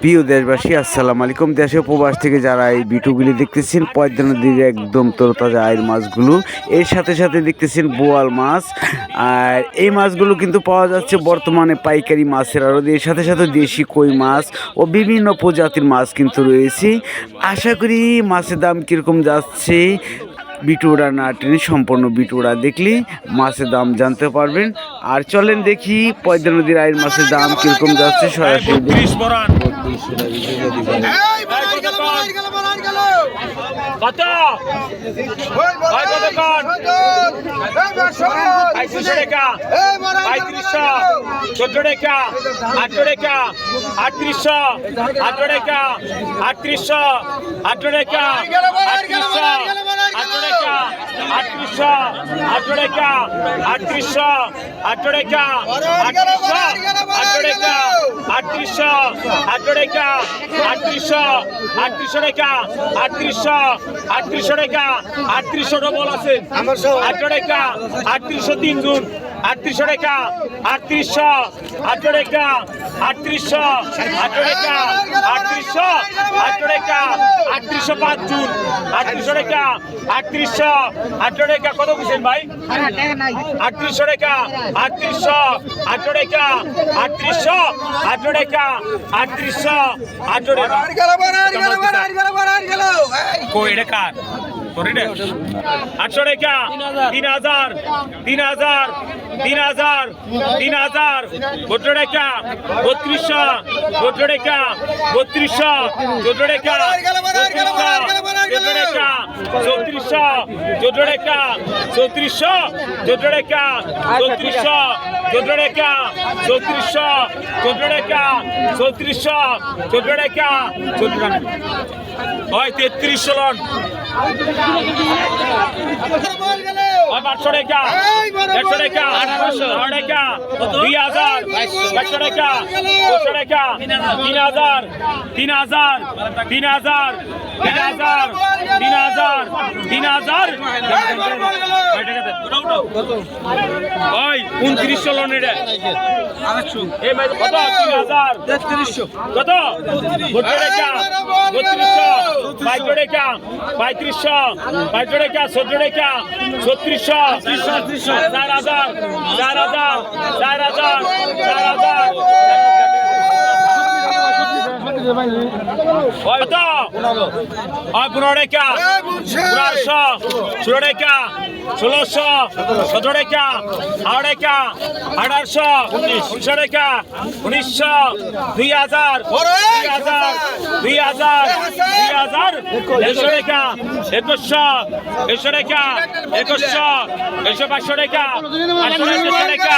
প্রিয় দেশবাসী, আসসালামু আলাইকুম। দেশে উপবাস থেকে যারা এই বিটুগুলি দেখতেছেন পদ্মা নদীর একদম তরতাজা আয়ের মাছগুলো, এর সাথে সাথে দেখতেছেন বোয়াল মাছ। আর এই মাছগুলো কিন্তু পাওয়া যাচ্ছে বর্তমানে পাইকারি মাছের আড়ত। এর সাথে সাথে দেশি কই মাছ ও বিভিন্ন প্রজাতির মাছ কিন্তু রয়েছে। আশা করি মাছের দাম কীরকম যাচ্ছে বিটুরা না টেনে সম্পূর্ণ বিটুরা দেখলে মাছের দাম জানতে পারবেন। আর চলেন দেখি পয়দা নদীর আয়ের মাছের দাম কীরকম যাচ্ছে সরাসরি আটত্রিশশো। আটত্রিশশো। আটত্রিশশো। আটত্রিশশো আটত্রিশশো আটশো টাকা আটত্রিশশো আটশো টাকা আটত্রিশশো আটশো টাকা আটত্রিশশো আটশো টাকা আটত্রিশশো আটত্রিশশো টাকা আটত্রিশশো আটত্রিশশো টাকা আটত্রিশশো ডবল আছে। আটশো টাকা আটত্রিশশো তিন গুণ। আটত্রিশশো টাকা আটত্রিশশো আটশো টাকা আটত্রিশশো আটশো টাকা আটত্রিশশো আটশো টাকা আটত্রিশশো পাঁচ জুন আটত্রিশশো টাকা আটত্রিশশো আটশো টাকা কত বুঝছেন ভাই? আটত্রিশশো টাকা আটত্রিশশো আটশো টাকা আটত্রিশশো আটশো টাকা আটত্রিশশো আটশো টাকা। এটা কার তোর এটা আটশো টাকা। তিন হাজার। তিন হাজার। তিন হাজার। তিন হাজার। চোদ্দ টাকা। বত্রিশশো। চোদ্দ টাকা। বত্রিশশো। চোদ্দ টাকা। চৌত্রিশশো। চোদ্দ টাকা। চৌত্রিশশো। চোদ্দ টাকা। চৌত্রিশশো। চোদ্দ টাকা। চৌত্রিশশো। চোদ্দ টাকা। চৌত্রিশশো। চোদ্দ টাকা। চোদ্দ টাকা। হয় তেত্রিশশো লন পাঁচশো টাকা। দেড়শো টাকা। আঠারোশো। টাকা দুই হাজার। একশো টাকা। দুশো টাকা। তিন হাজার। তিন হাজার। তিন হাজার। তিন হাজার। তিন হাজার। তিন হাজার। ওই উনত্রিশশো লোন এটা। কত? তিন হাজার। কত? বত্রিশ বত্রিশশো। বাইশো টাকা পঁয়ত্রিশশো বাইশো টাকা চোদ্দ টাকা ছত্রিশশো চার হাজার চার হাজার চার হাজার চার হাজার। পনেরো টাকা পনেরোশো ষোলো টাকা ষোলোশো সতেরো টাকা আঠারো টাকা আঠারোশো উনিশশো টাকা উনিশশো দুই হাজার। দুই হাজার। দুই হাজার। দুই হাজার। দেড়শো টাকা একুশশো দেড়শো টাকা একুশশো দেড়শো পাঁচশো টাকা পাঁচশো টাকা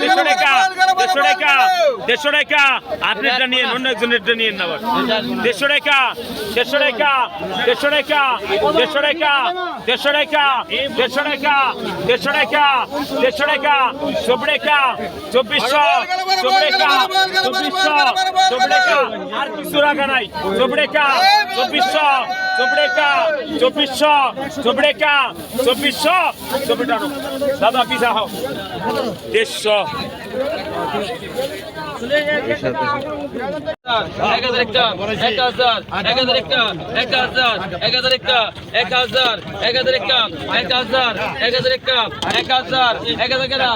দেড়শো টাকা দেড়শো টাকা দেড়শো টাকা আপনি এটা নিয়ে অন্য একজন এটা নিয়ে নেবার দেড়শো টাকা দেড়শো টাকা দেড়শো টাকা দেড়শো টাকা দেড়শো টাকা দেড়শো টাকা দেড়শো টাকা দেড়শো টাকা চব্বিশ টাকা চব্বিশশো চব্বিশ টাকা চব্বিশশো চব্বিশ টাকা আর কিছু রাখা নাই চব্বিশ টাকা চব্বিশশো দাদা পিসা হোক দেড়শো। এক হাজার একটা এক হাজার এক হাজার একটা এক হাজার এক হাজার একটা এক হাজার এক হাজার একটা এক হাজার এক হাজার একটা এক হাজার এক হাজার কেনা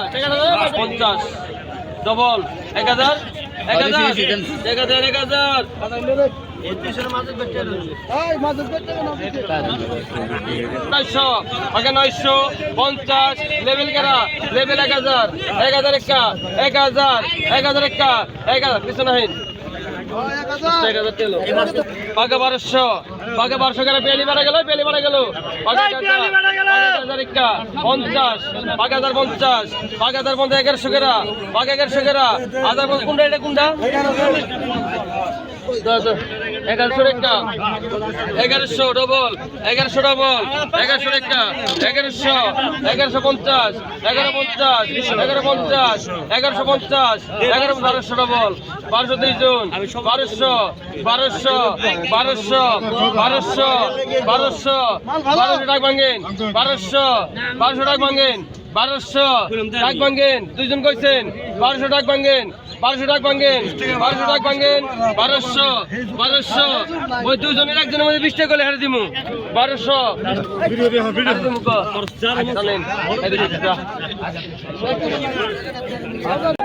পঞ্চাশ ডবল এক হাজার এক হাজার এক হাজার এক হাজার নয়শো আগে নয়শো পঞ্চাশ লেভেল কেনা লেভেল এক হাজার এক হাজার একটা এক হাজার এক হাজার একটা এক হাজার পিছনে হইন পাকা বারোশো পাকা বারোশো গেলে পেয়ালি মারা গেল পেয়ালি মারা গেল। পঞ্চাশ পাঁচ হাজার পঞ্চাশ পাঁচ হাজার পঞ্চাশ এগারোশো গেরা পাঁচ এগারোশো গেরা হাজার কোনটা এটা কোনটা? এগারোশো ডবল এগারোশো ডবল পঞ্চাশ, এগারো পঞ্চাশ এগারো পঞ্চাশ পঞ্চাশ, এগারো বারোশো ডবল বারোশো বারোশো বারোশো বারোশো বারোশো বারোশো বারোশো ভাঙেন বারোশো ভাঙেন বারোশো ভাঙেন, দুইজন কইছেন, বারোশো টাকা ভাঙেন বারোশো টাকা ভাঙ্গেন বারোশো টাকা ভাঙ্গেন বারোশো বারোশো। ওই দুজনের একজনের মধ্যে বিশ টাকা করে দিমু। বারোশো। দিমু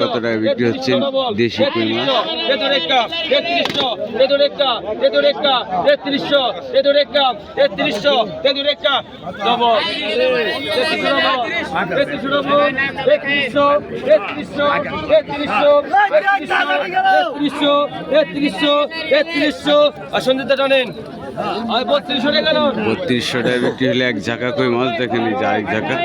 কত বিক্রি হচ্ছে দেশি কই জানেন বত্রিশশো টাকা বিক্রি হলে এক ঝাঁকা কই মাছ দেখেনি যা এক ঝাঁকা।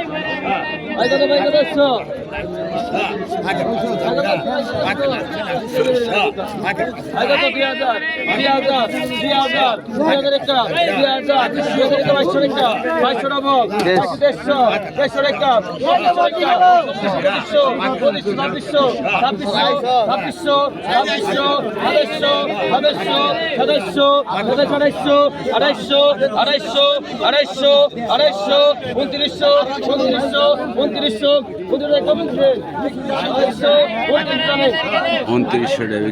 আড়াইশো আড়াইশো আড়াইশো আড়াইশো উনত্রিশশো উনত্রিশশো উনত্রিশশো উনত্রিশ উনত্রিশশো টাকা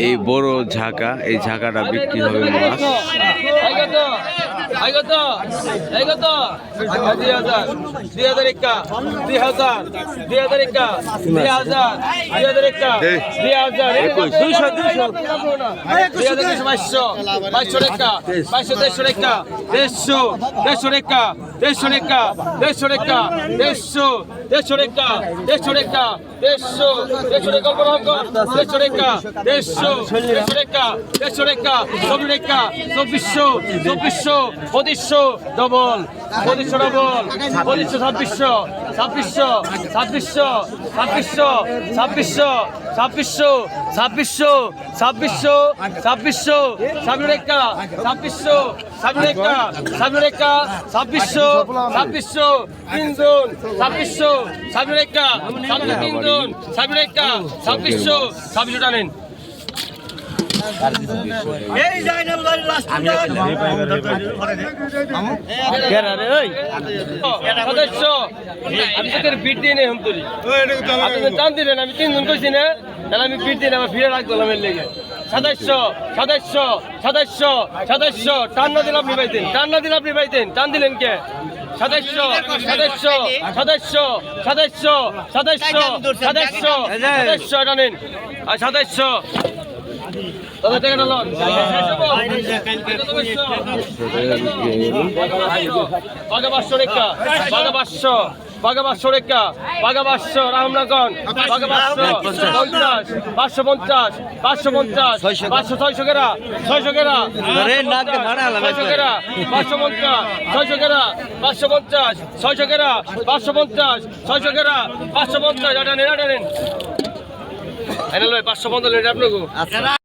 এই বড় ঝাঁকা এই ঝাঁকাটা বিক্রি হবে মাছ। দুই হাজার দুই হাজার একা দুই হাজার দুই হাজার একা দুই হাজার দুই হাজার একা দুই হাজার দুইশো দুইশো দুই হাজার দুইশো বাইশশো বাইশশো রেখা বাইশশো দেড়শো রেখা দেড়শো দেড়শো রেখা দেড়শো রেখা দেড়শো রেখা দেড়শো দেড়শো রেখা দেড়শো রেখা দেড়শো দেড়শো রেখা দেড়শো রেখা দেড়শো দেড়শো রেখা দেড়শো রেখা চব্বিশ রেখা চব্বিশশো চব্বিশশো পঁচিশশো ডবল পঁচিশশো ডবল পঁচিশশো ছাব্বিশশো ছাব্বিশশো ছাব্বিশশো ছাব্বিশশো ছাব্বিশশো ছাব্বিশশো ছাব্বিশশো ছাব্বিশশো ছাব্বিশশো ছাব্বিশ রেখা ছাব্বিশশো ছাব্বিশ রেখা ছাব্বিশ রেখা ছাব্বিশশো ছাব্বিশশো, তিনজন, ছাব্বিশশো ছাব্বিশ রেখা ছাব্বিশ তিনজন ছাব্বিশ রেখা ছাব্বিশশো সদস্য আমি তোদের বিট দিয়ে নেই হম তুলি। আপনি তো দিলেন আমি তিনজন কইছি না তাহলে আমি বিট দিয়ে আমার ফিরে রাখব আমার লেগে। সদস্য সদস্য সদস্য সদস্য টান না দিলে আপনি পাইতেন টান না দিলে আপনি পাইতেন টান দিলেন কে? সদস্য সদস্য সদস্য সদস্য সদস্য সদস্য সদস্য টানেন। আর সদস্য আচ্ছা, আচ্ছা, পাঁচশো পঞ্চাশ পাঁচশো পঞ্চাশ পাঁচশো ছয়শো গেরা। ছয়শো গেরা ছয়শো গেরা পাঁচশো পঞ্চাশ ছয়শো কেরা পাঁচশো পঞ্চাশ ছয়শো গেরা পাঁচশো পঞ্চাশ ছয়শো কেরা পাঁচশো পঞ্চাশ আটা নেন আটা নেন এনে লয় পাঁচশো পঞ্চাশ আপনাকে